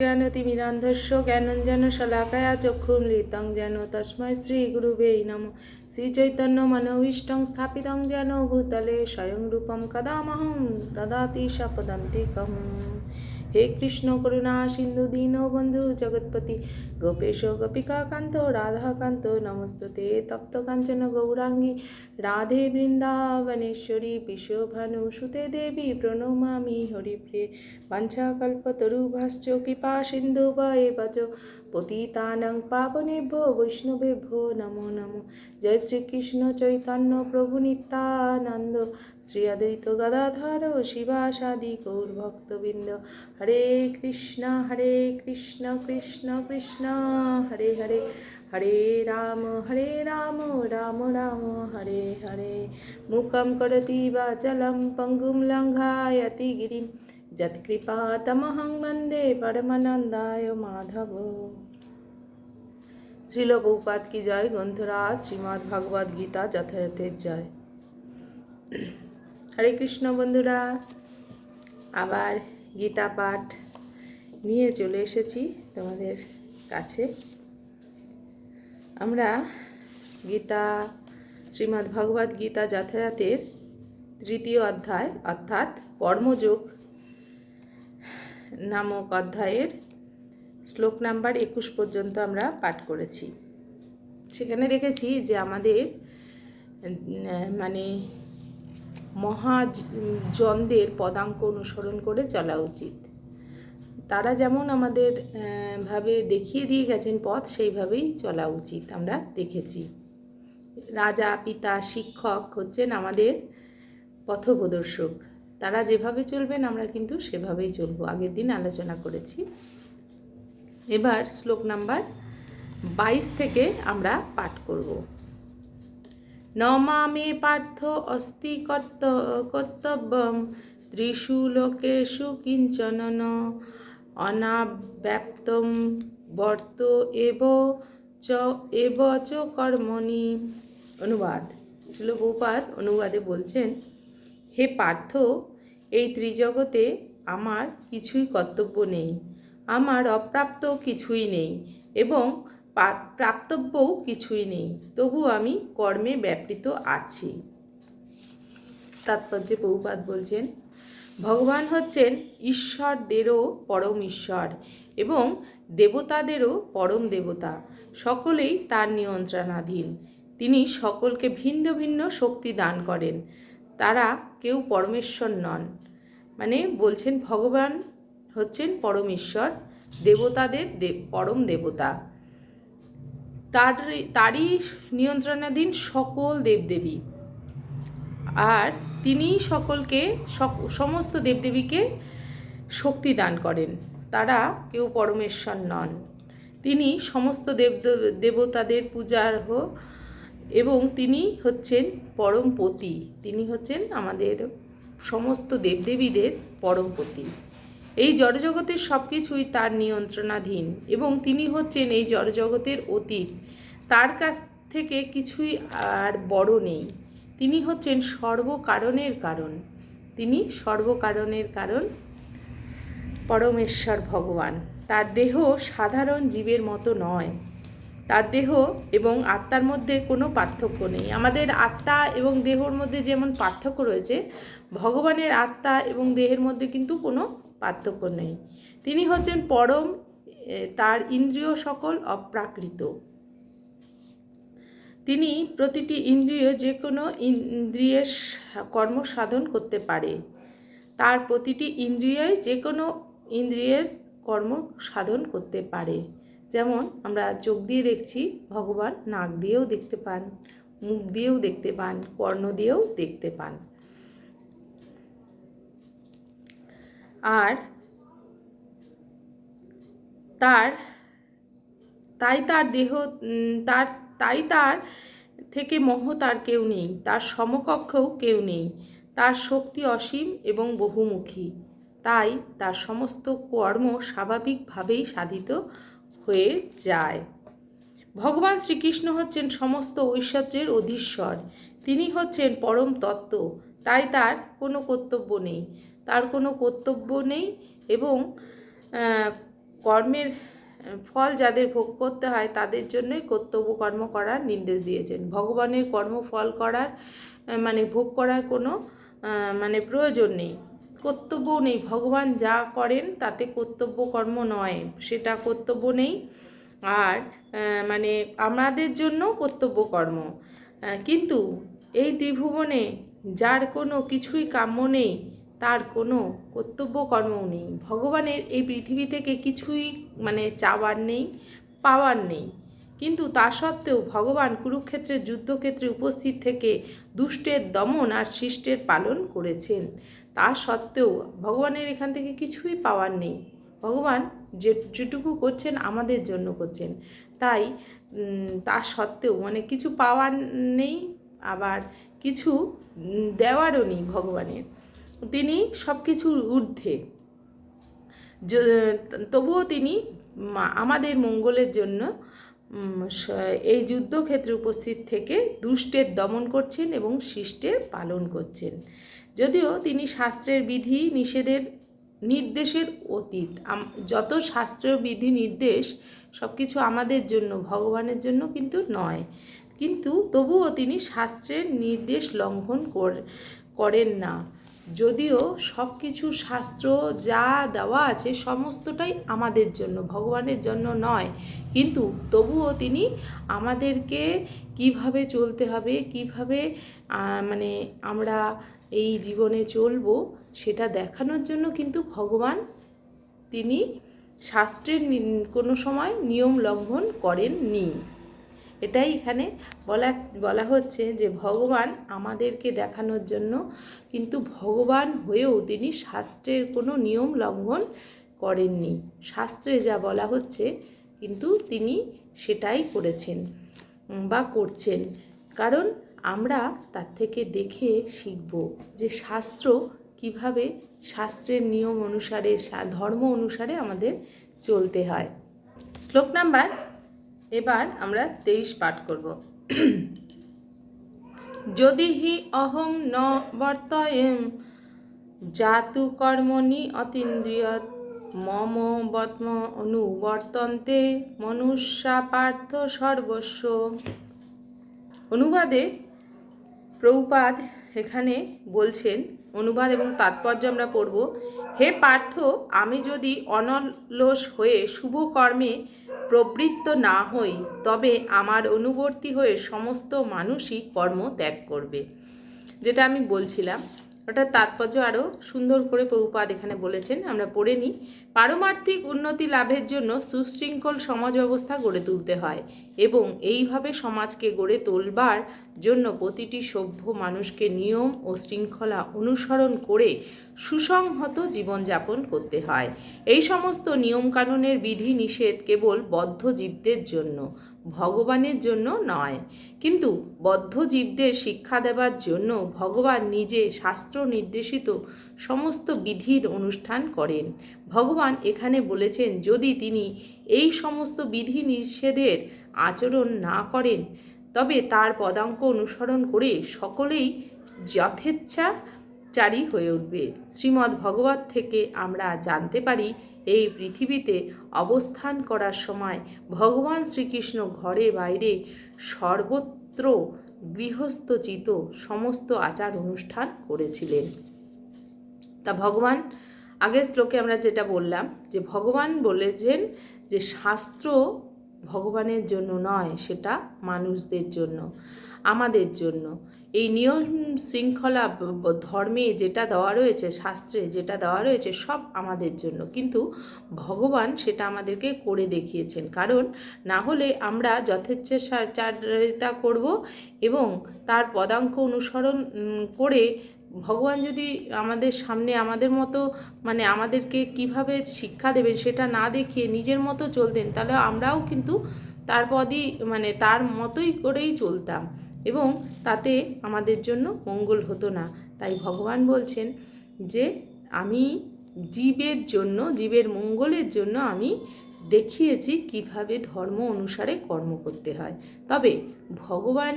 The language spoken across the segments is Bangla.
জ্ঞানতিমিরান্ধস্য জ্ঞানঞ্জন শলাকয়া চক্ষুমৃতং যেন তস্মৈ শ্রী গুরুবে নম। শ্রীচৈতন্য মনোভীষ্টং স্থাপিতং যেন ভূতলে স্বয়ং রূপম কদামহং তদাতি সপদন্তিকম হে কৃষ্ণ করুণা সিন্ধু দীন বন্ধু জগৎপতি গোপেশ গোপিকা কান্ত রাধাকান্ত, নমস্তুতে। তপ্ত কাঞ্চন গৌরাঙ্গী, রাধে বৃন্দাবনেশ্বরী, বিশ্বভানু সুতে দেবী, প্রণমামি হরিপ্রিয়ে বাঞ্ছাকল্পতরুভাশ্চ কৃপা সিন্ধু বচ পতিতানং পাবনেভ্যো, বৈষ্ণবেভ্যো নমো নমো। জয় শ্রীকৃষ্ণ চৈতন্য প্রভু নিত্যানন্দ, শ্রী অদ্বৈত গদাধর শিবাসাদি গৌরভক্তবৃন্দ। হরে কৃষ্ণ হরে কৃষ্ণ কৃষ্ণ কৃষ্ণ। হরে হরে হরে রাম হরে রাম রাম রাম, হরে হরে। মুখম করতি বাচলম পঙ্গুম লঙ্ঘায়তি গিরিম। যৎকৃপাতমহং বন্দে পরমানন্দায় মাধব। শ্রীল বহুপাত কি জয়? গ্রন্থরাজ, শ্রীমদ্ ভাগবত গীতা যথাযথের জয়। হরে কৃষ্ণ বন্ধুরা, আবার গীতা পাঠ নিয়ে চলে এসেছি তোমাদের কাছে। আমরা গীতা, শ্রীমদ্ ভগবদ গীতা যাতায়াতের তৃতীয় অধ্যায় অর্থাৎ কর্মযোগ নামক অধ্যায়ের শ্লোক নাম্বার একুশ পর্যন্ত আমরা পাঠ করেছি। সেখানে দেখেছি যে আমাদের মানে মহাজনদের পদাঙ্ক অনুসরণ করে চলা উচিত। তারা যেমন আমাদের ভাবে দেখিয়ে দিয়ে গেছেন পথ, সেইভাবেই চলা উচিত আমরা দেখেছি। রাজা, পিতা, শিক্ষক হচ্ছেন আমাদের পথপ্রদর্শক। তারা যেভাবে চলবেন, আমরা কিন্তু সেভাবেই চলবো। আগের দিন আলোচনা করেছি। এবার শ্লোক নাম্বার বাইশ থেকে আমরা পাঠ করব। নমামে পার্থ অস্তি কর্ত, কর্তব্যম ত্রিষু লোকেষু কিঞ্চন অনাব্যাপ্তম বর্ত এব চ এব চ কর্মণি। অনুবাদ। ছিল বহুপাত অনুবাদে বলছেন, হে পার্থ, এই ত্রিজগতে আমার কিছুই কর্তব্য নেই। আমার অপ্রাপ্ত কিছুই নেই এবং প্রাপ্তব্যও কিছুই নেই। তবু আমি কর্মে ব্যাপৃত আছি। তাৎপর্যে বহুপাত বলছেন ভগবান হচ্ছেন ঈশ্বরদেরও পরম ঈশ্বর এবং দেবতাদেরও পরম দেবতা। সকলেই তার নিয়ন্ত্রণাধীন। তিনি সকলকে ভিন্ন ভিন্ন শক্তি দান করেন। তারা কেউ পরমেশ্বর নন। মানে বলছেন ভগবান হচ্ছেন পরম ঈশ্বর, দেবতাদের দেব পরম দেবতা। তার তারই নিয়ন্ত্রণাধীন সকল দেবদেবী। আর তিনি সকলকে সমস্ত দেবদেবীকে শক্তি দান করেন। তারা কেউ পরমেশ্বর নন। তিনি সমস্ত দেব, দেবতাদের পূজার্হ এবং তিনি হচ্ছেন পরমপতি তিনি হচ্ছেন আমাদের সমস্ত দেবদেবীদের পরমপতি এই জড়জগতের সব কিছুই তার নিয়ন্ত্রণাধীন এবং তিনি হচ্ছেন এই জড়জগতের অতীত। তার কাছ থেকে কিছুই আর বড় নেই। তিনি হচ্ছেন সর্বকারণের কারণ। তিনি সর্বকারণের কারণ পরমেশ্বর ভগবান। তার দেহ সাধারণ জীবের মতো নয়। তার দেহ এবং আত্মার মধ্যে কোনো পার্থক্য নেই। আমাদের আত্মা এবং দেহর মধ্যে যেমন পার্থক্য রয়েছে, ভগবানের আত্মা এবং দেহের মধ্যে কিন্তু কোনো পার্থক্য নেই। তিনি হচ্ছেন পরম তার ইন্দ্রিয় সকল অপ্রাকৃত। তিনি প্রতিটি ইন্দ্রিয় যে কোনো ইন্দ্রিয়ের কর্ম সাধন করতে পারে। তার প্রতিটি ইন্দ্রিয়ই যে কোনো ইন্দ্রিয়ের কর্ম সাধন করতে পারে। যেমন আমরা চোখ দিয়ে দেখছি, ভগবান নাক দিয়েও দেখতে পান, মুখ দিয়েও দেখতে পান, কর্ণ দিয়েও দেখতে পান। আর তার, তাই তার দেহ তার তাই তার থেকে মহৎ আর কেউ নেই, তার সমকক্ষও কেউ নেই, তার শক্তি অসীম এবং বহুমুখী। তাই তার সমস্ত কর্ম স্বাভাবিকভাবেই সাধিত হয়ে যায়। ভগবান শ্রীকৃষ্ণ হচ্ছেন সমস্ত ঐশ্বর্যের অধীশ্বর। তিনি হচ্ছেন পরম তত্ত্ব। তাই তার কোনো কর্তব্য নেই। তার কোনো কর্তব্য নেই এবং কর্মের ফল যাদের ভোগ করতে হয় তাদের জন্যই কর্তব্য কর্ম করার নির্দেশ দিয়েছেন। ভগবানের কর্মফল করার মানে ভোগ করার কোনো মানে প্রয়োজন নেই। কর্তব্যও নেই। ভগবান যা করেন তাতে কর্তব্য কর্ম নয়, সেটা কর্তব্য নেই। আর মানে আমাদের জন্য কর্তব্য কর্ম। কিন্তু এই ত্রিভুবনে যার কোনো কিছুই কাম্য নেই তার কোনো কর্তব্য কর্মও নেই। ভগবানের এই পৃথিবী থেকে কিছুই মানে চাওয়ার নেই, পাওয়ার নেই। কিন্তু তা সত্ত্বেও ভগবান কুরুক্ষেত্রের যুদ্ধক্ষেত্রে উপস্থিত থেকে দুষ্টের দমন আর শিষ্টের পালন করেছেন। তা সত্ত্বেও ভগবানের এখান থেকে কিছুই পাওয়ার নেই। ভগবান যে, যেটুকু করছেন আমাদের জন্য করছেন। তাই তা সত্ত্বেও মানে কিছু পাওয়ার নেই, আবার কিছু দেওয়ারও নেই ভগবানের। তিনি সব কিছুর ঊর্ধ্বে তবুও তিনি আমাদের মঙ্গলের জন্য এই যুদ্ধক্ষেত্রে উপস্থিত থেকে দুষ্টের দমন করছেন এবং শিষ্টের পালন করছেন। যদিও তিনি শাস্ত্রের বিধি নিষেধের নির্দেশের অতীত। যত শাস্ত্রীয় বিধি নির্দেশ সব কিছু আমাদের জন্য, ভগবানের জন্য কিন্তু নয়। কিন্তু তবুও তিনি শাস্ত্রের নির্দেশ লঙ্ঘন কর- করেন না। যদিও সব কিছু শাস্ত্র যা দেওয়া আছে সমস্তটাই আমাদের জন্য, ভগবানের জন্য নয়। কিন্তু তবুও তিনি আমাদেরকে কীভাবে চলতে হবে, কীভাবে মানে আমরা এই জীবনে চলবো, সেটা দেখানোর জন্য কিন্তু ভগবান তিনি শাস্ত্রের কোনো সময় নিয়ম লঙ্ঘন করেননি। এটাই এখানে বলা বলা হচ্ছে যে ভগবান আমাদেরকে দেখানোর জন্য কিন্তু ভগবান হয়েও তিনি শাস্ত্রের কোনো নিয়ম লঙ্ঘন করেননি। শাস্ত্রে যা বলা হচ্ছে কিন্তু তিনি সেটাই করেছেন বা করছেন। কারণ আমরা তার থেকে দেখে শিখব যে শাস্ত্র কীভাবে শাস্ত্রের নিয়ম অনুসারে, ধর্ম অনুসারে আমাদের চলতে হয়। শ্লোক নাম্বার এবার আমরা তেইশ পাঠ করব। যদি হি অহং ন বর্তয়েম, জাতু কর্মণি অতীন্দ্রিয় মম বত্ম অনুবর্তন্তে মনুষ্যা পার্থ সর্বস্ব। অনুবাদে প্রভুপাদ এখানে বলছেন, অনুবাদ এবং তাৎপর্য আমরা পড়ব হে পার্থ, আমি যদি অনলস হয়ে শুভ কর্মে প্রবৃত্ত না হই, তবে আমার অনুবর্তী হয়ে সমস্ত মানুষই কর্ম ত্যাগ করবে। যেটা আমি বলছিলাম। ওটার তাৎপর্য আরও সুন্দর করে প্রভুপাদ এখানে বলেছেন, আমরা পড়ে নিই। পারমার্থিক উন্নতি লাভের জন্য সুশৃঙ্খল সমাজ ব্যবস্থা গড়ে তুলতে হয় এবং এইভাবে সমাজকে গড়ে তোলবার জন্য প্রতিটি সভ্য মানুষকে নিয়ম ও শৃঙ্খলা অনুসরণ করে সুসংহত জীবনযাপন করতে হয়। এই সমস্ত নিয়মকানুনের বিধি নিষেধ কেবল বদ্ধ জীবদের জন্য। ভগবানের জন্য নয়। কিন্তু বদ্ধ জীবদের শিক্ষা দেবার জন্য ভগবান নিজে শাস্ত্র নির্দেশিত সমস্ত বিধির অনুষ্ঠান করেন। ভগবান এখানে বলেছেন, যদি তিনি এই সমস্ত বিধি নিষেধের আচরণ না করেন, তবে তার পদাঙ্ক অনুসরণ করে সকলেই যথেচ্ছাচারী হয়ে উঠবে। শ্রীমদ্ ভগবত থেকে আমরা জানতে পারি, এই পৃথিবীতে অবস্থান করার সময় ভগবান শ্রীকৃষ্ণ ঘরে বাইরে সর্বত্র গৃহস্থচিত সমস্ত আচার অনুষ্ঠান করেছিলেন। তা ভগবান, আগের শ্লোকে আমরা যেটা বললাম যে ভগবান বলেছেন যে শাস্ত্র ভগবানের জন্য নয়, সেটা মানুষদের জন্য, আমাদের জন্য। এই নিয়ম শৃঙ্খলা ধর্মে যেটা দেওয়া রয়েছে, শাস্ত্রে যেটা দেওয়া রয়েছে, সব আমাদের জন্য। কিন্তু ভগবান সেটা আমাদেরকে করে দেখিয়েছেন। কারণ না হলে আমরা যথেচ্ছাচারিতা করব এবং তার পদাঙ্ক অনুসরণ করে ভগবান যদি আমাদের সামনে আমাদের মতো মানে আমাদেরকে কীভাবে শিক্ষা দেবেন সেটা না দেখিয়ে নিজের মতো চলতেন, তাহলে আমরাও কিন্তু তার পদই মানে তার মতোই করেই চলতাম। এবং তাতে আমাদের জন্য মঙ্গল হতো না। তাই ভগবান বলছেন যে, আমি জীবের জন্য, জীবের মঙ্গলের জন্য আমি দেখিয়েছি কীভাবে ধর্ম অনুসারে কর্ম করতে হয়। তবে ভগবান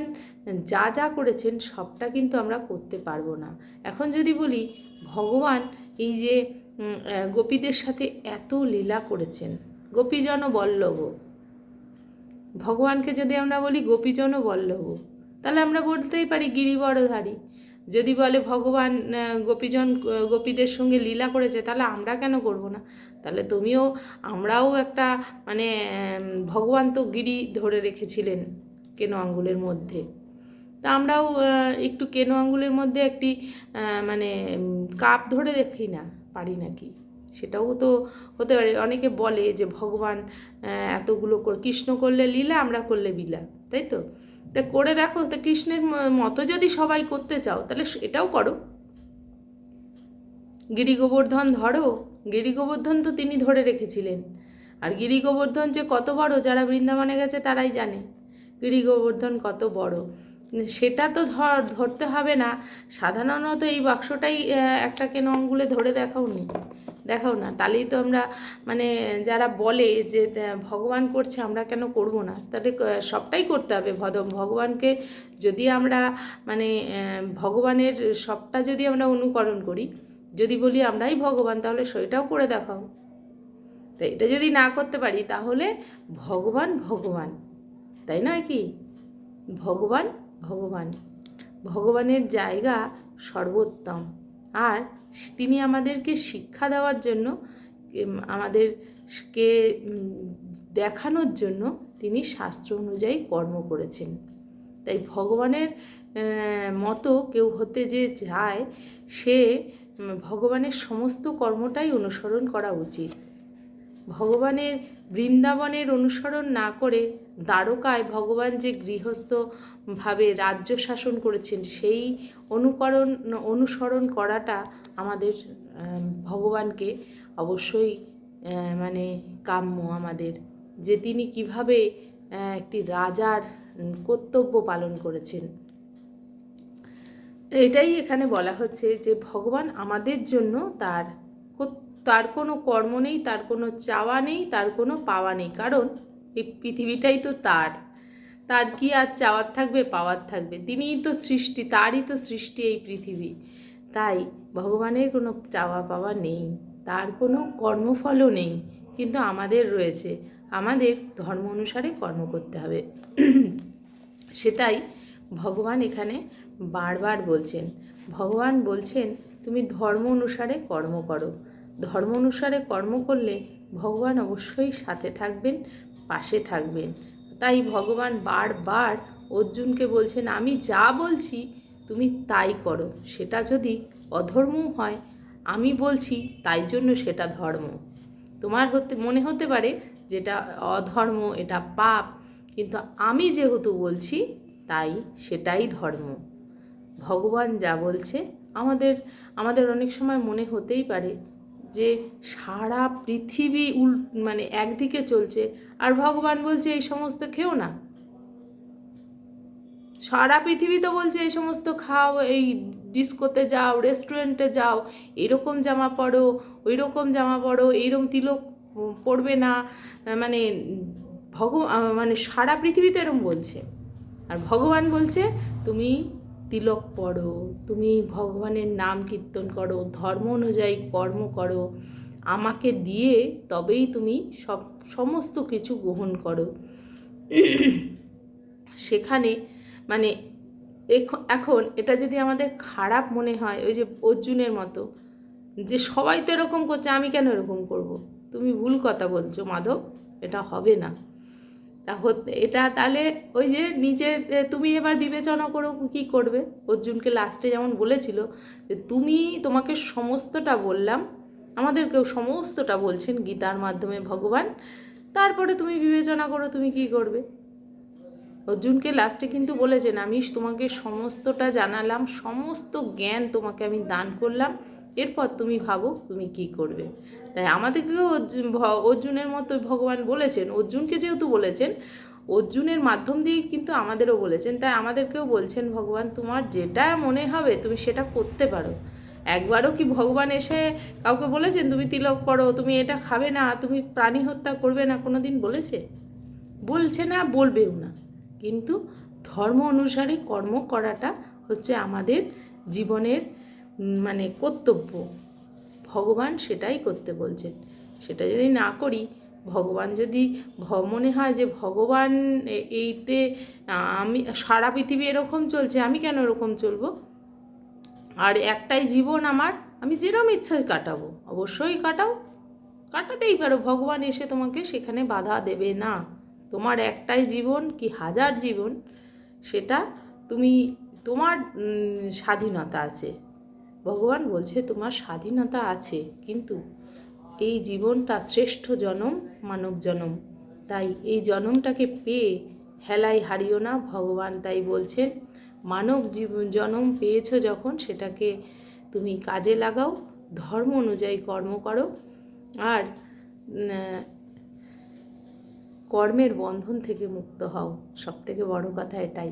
যা যা করেছেন সবটা কিন্তু আমরা করতে পারব না। এখন যদি বলি, ভগবান এই যে গোপীদের সাথে এত লীলা করেছেন গোপীজন বল্লভ। ভগবানকে যদি আমরা বলি গোপীজন বল্লভ, তাহলে আমরা বলতেই পারি গিরিবরধারী। যদি বলে ভগবান গোপীজন গোপীদের সঙ্গে লীলা করেছে, তাহলে আমরা কেন করব না? তাহলে তুমিও, আমরাও একটা মানে ভগবান তো গিরি ধরে রেখেছিলেন কেনো আঙ্গুলের মধ্যে। তা আমরাও একটু কেনো আঙ্গুলের মধ্যে একটি মানে কাপ ধরে দেখি না, পারি নাকি? সেটাও তো হতে পারে। অনেকে বলে যে ভগবান এতগুলো কৃষ্ণ করলে লীলা, আমরা করলে বিলা তাই তো? তা করে দেখো, তা কৃষ্ণের মতো যদি সবাই করতে চাও, তাহলে এটাও করো। গিরি গোবর্ধন ধরো গিরি গোবর্ধন তো তিনি ধরে রেখেছিলেন। আর গিরি গোবর্ধন যে কত বড়, যারা বৃন্দাবনে গেছে তারাই জানে। গিরি গোবর্ধন কত বড়। সেটা তো ধর ধরতে হবে না। সাধারণত এই বাক্সটাই আহ, একটা কেন অঙ্গুলে ধরে দেখাও নি। দেখাও না। তাহলেই তো আমরা মানে যারা বলে যে ভগবান করছে আমরা কেন করব না? তাহলে সবটাই করতে হবে ভগবানকে যদি আমরা মানে ভগবানের সবটা যদি আমরা অনুকরণ করি যদি বলি আমরাই ভগবান তাহলে সেটাও করে দেখাও। তো এটা যদি না করতে পারি তাহলে ভগবান ভগবান। তাই নয় কি? ভগবান ভগবান। ভগবানের জায়গা সর্বোত্তম। আর তিনি আমাদেরকে শিক্ষা দেওয়ার জন্য আমাদেরকে দেখানোর জন্য তিনি শাস্ত্র অনুযায়ী কর্ম করেছেন। তাই ভগবানের মতো কেউ হতে যে যায় সে ভগবানের সমস্ত কর্মটাই অনুসরণ করা উচিত। ভগবানের বৃন্দাবনের অনুসরণ না করে দ্বারকায় ভগবান যে গৃহস্থভাবে রাজ্য শাসন করেছেন, সেই অনুকরণ, অনুসরণ করাটা আমাদের ভগবানকে অবশ্যই মানে কাম্য আমাদের। যে তিনি কীভাবে একটি রাজার কর্তব্য পালন করেছেন। এটাই এখানে বলা হচ্ছে যে ভগবান আমাদের জন্য তার তার কোনো কর্ম নেই, তার কোনো চাওয়া নেই, তার কোনো পাওয়া নেই। কারণ এই পৃথিবীটাই তো তার। তার কি আর চাওয়ার থাকবে, পাওয়ার থাকবে? তিনিই তো সৃষ্টি, তারই তো সৃষ্টি এই পৃথিবী। তাই ভগবানের কোনো চাওয়া পাওয়া নেই, তার কোনো কর্মফলও নেই, কিন্তু আমাদের রয়েছে। আমাদের ধর্ম অনুসারে কর্ম করতে হবে। সেটাই ভগবান এখানে বারবার বলছেন। ভগবান বলছেন, তুমি ধর্ম অনুসারে কর্ম করো। ধর্ম অনুসারে কর্ম করলে ভগবান অবশ্যই সাথে থাকবেন পাশে থাকবেন। তাই ভগবান বারবার অর্জুনকে বলছেন, আমি যা বলছি, তুমি তাই করো। সেটা যদি অধর্ম হয়, আমি বলছি তাই জন্য সেটা ধর্ম। তোমার হতে, মনে হতে পারে যেটা অধর্ম, এটা পাপ, কিন্তু আমি যেহেতু বলছি, তাই সেটাই ধর্ম। ভগবান যা বলছে, আমাদের আমাদের অনেক সময় মনে হতেই পারে যে সারা পৃথিবী উল মানে একদিকে চলছে আর ভগবান বলছে এই সমস্ত খেও না। সারা পৃথিবী তো বলছে এই সমস্ত খাও, এই ডিস্কোতে যাও, রেস্টুরেন্টে যাও, এরকম জামা পরো ওই রকম জামা পরো, এইরকম তিলক পড়বে না। মানে ভগ মানে সারা পৃথিবী তো এরম বলছে। আর ভগবান বলছে, তুমি তিলক পড়ো তুমি ভগবানের নাম কীর্তন করো, ধর্ম অনুযায়ী কর্ম করো আমাকে দিয়ে তবেই তুমি সব, সমস্ত কিছু গ্রহণ করো। সেখানে মানে এখ- এখন এটা যদি আমাদের খারাপ মনে হয়, ওই যে অর্জুনের মতো, যে সবাই তো এরকম করছে, আমি কেন এরকম করব। তুমি ভুল কথা বলছো, মাধব, এটা হবে না। তা এটা তাহলে ওই যে নিজের তুমি এবার বিবেচনা করো কি করবে। অর্জুনকে লাস্টে যেমন বলেছিল, যে তুমি তোমাকে সমস্তটা বললাম আমাদেরকেও সমস্তটা বলছেন গীতার মাধ্যমে ভগবান। তারপরে তুমি বিবেচনা করো, তুমি কি করবে? অর্জুনকে লাস্টে কিন্তু বলেছেন, আমি তোমাকে সমস্তটা জানালাম, সমস্ত জ্ঞান তোমাকে আমি দান করলাম। এরপর তুমি ভাবো তুমি কি করবে? তাই আমাদেরকেও অর্জুনের মতো ভগবান বলেছেন। অর্জুনকে যেহেতু বলেছেন, অর্জুনের মাধ্যম দিয়ে কিন্তু আমাদেরও বলেছেন। তাই আমাদেরকেও বলছেন, ভগবান, তোমার যেটা মনে হবে, তুমি সেটা করতে পারো। একবারও কি ভগবান এসে কাউকে বলেছেন, তুমি তিলক পড়ো, তুমি এটা খাবে না, তুমি প্রাণী হত্যা করবে না? কোনো দিন বলেছে? বলছে না, বলবেও না। কিন্তু ধর্ম অনুসারে কর্ম করাটা হচ্ছে আমাদের জীবনের মানে কর্তব্য। ভগবান সেটাই করতে বলছেন। সেটা যদি না করি, ভগবান যদি মনে হয় যে ভগবান এইতে আমি, সারা পৃথিবী এরকম চলছে, আমি কেন এরকম চলবো? আর একটাই জীবন আমার, আমি যেরম ইচ্ছায় কাটাবো, অবশ্যই কাটাও। কাটাতেই পারো, ভগবান এসে তোমাকে সেখানে বাধা দেবে না। তোমার একটাই জীবন কি হাজার জীবন, সেটা তুমি, তোমার স্বাধীনতা আছে। ভগবান বলছে তোমার স্বাধীনতা আছে, কিন্তু এই জীবনটা শ্রেষ্ঠ জনম, মানব জনম। তাই এই জনমটাকে পেয়ে হেলাই হারিও না, ভগবান তাই বলছেন। মানব জীবন জনম পেয়েছ যখন, সেটাকে তুমি কাজে লাগাও, ধর্ম অনুযায়ী কর্ম করো, আর কর্মের বন্ধন থেকে মুক্ত হও। সব থেকে বড় কথা এটাই।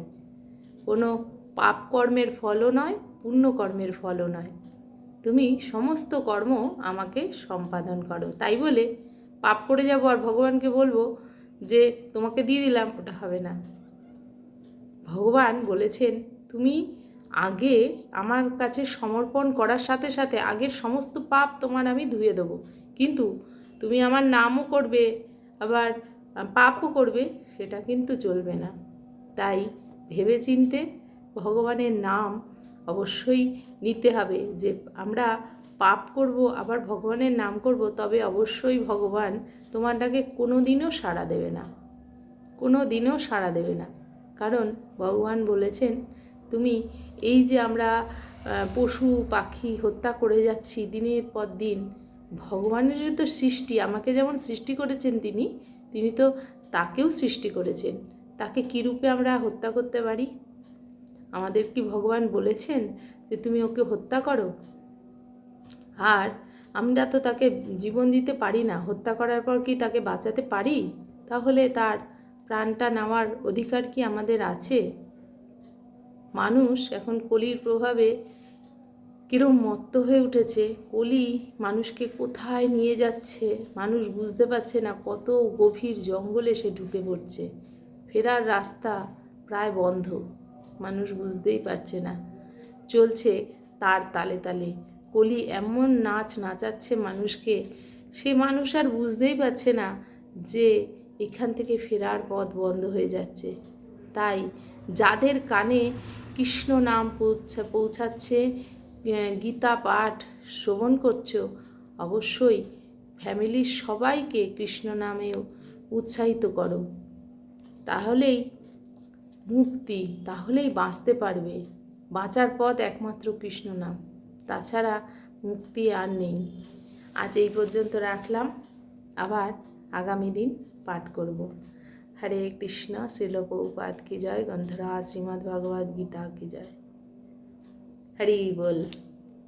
কোনো পাপ কর্মের ফলও নয়, পুণ্য কর্মের ফলও নয়। তুমি সমস্ত কর্ম আমাকে সম্পাদন করো। তাই বলে পাপ করে যাব আর ভগবানকে বলব যে, তোমাকে দিয়ে দিলাম, ওটা হবে না। ভগবান বলেছেন, তুমি আগে আমার কাছে সমর্পণ করার সাথে সাথে আগের সমস্ত পাপ তোমার আমি ধুয়ে দেবো। কিন্তু তুমি আমার নামও করবে, আবার পাপও করবে, সেটা কিন্তু চলবে না। তাই ভেবেচিন্তে ভগবানের নাম অবশ্যই নিতে হবে যে আমরা পাপ করব, আবার ভগবানের নাম করব, তবে অবশ্যই ভগবান তোমারটাকে কোনো দিনও সাড়া দেবে না। কোনো দিনও সাড়া দেবে না। কারণ ভগবান বলেছেন, তুমি এই যে আমরা পশু, পাখি হত্যা করে যাচ্ছি দিনের পর দিন ভগবানেরই তো সৃষ্টি, আমাকে যেমন সৃষ্টি করেছেন তিনি তিনি তো তাকেও সৃষ্টি করেছেন। তাকে কী রূপে আমরা হত্যা করতে পারি? আমাদের কি ভগবান বলেছেন যে, তুমি ওকে হত্যা করো? আর আমরা তো তাকে জীবন দিতে পারি না, হত্যা করার পর কি তাকে বাঁচাতে পারি? তাহলে তার প্রাণটা নেওয়ার অধিকার কি আমাদের আছে? মানুষ এখন কলির প্রভাবে কীরম মত্ত হয়ে উঠেছে? কলি মানুষকে কোথায় নিয়ে যাচ্ছে? মানুষ বুঝতে পারছে না কত গভীর জঙ্গলে সে ঢুকে পড়ছে। ফেরার রাস্তা প্রায় বন্ধ। মানুষ বুঝতেই পারছে না। চলছে তার তালে তালে। কলি এমন নাচ নাচাচ্ছে মানুষকে। সে মানুষ আর বুঝতেই পারছে না যে এখান থেকে ফেরার পথ বন্ধ হয়ে যাচ্ছে। তাই যাদের কানে কৃষ্ণ নাম পৌঁছা, পৌঁছাচ্ছে গীতা পাঠ শ্রবণ করছ, অবশ্যই ফ্যামিলির সবাইকে কৃষ্ণ নামেও উৎসাহিত করো। তাহলেই মুক্তি, তাহলেই বাঁচতে পারবে। বাঁচার পথ একমাত্র কৃষ্ণ নাম। তাছাড়া মুক্তি আর নেই। আজ এই পর্যন্ত রাখলাম। আবার আগামী দিন পাঠ করব। হরে কৃষ্ণ শিল প্রভুপাত কি জয় গন্ধরা শ্রীমদ্ ভগবদ্ গীতা কি জয়। হরি বল।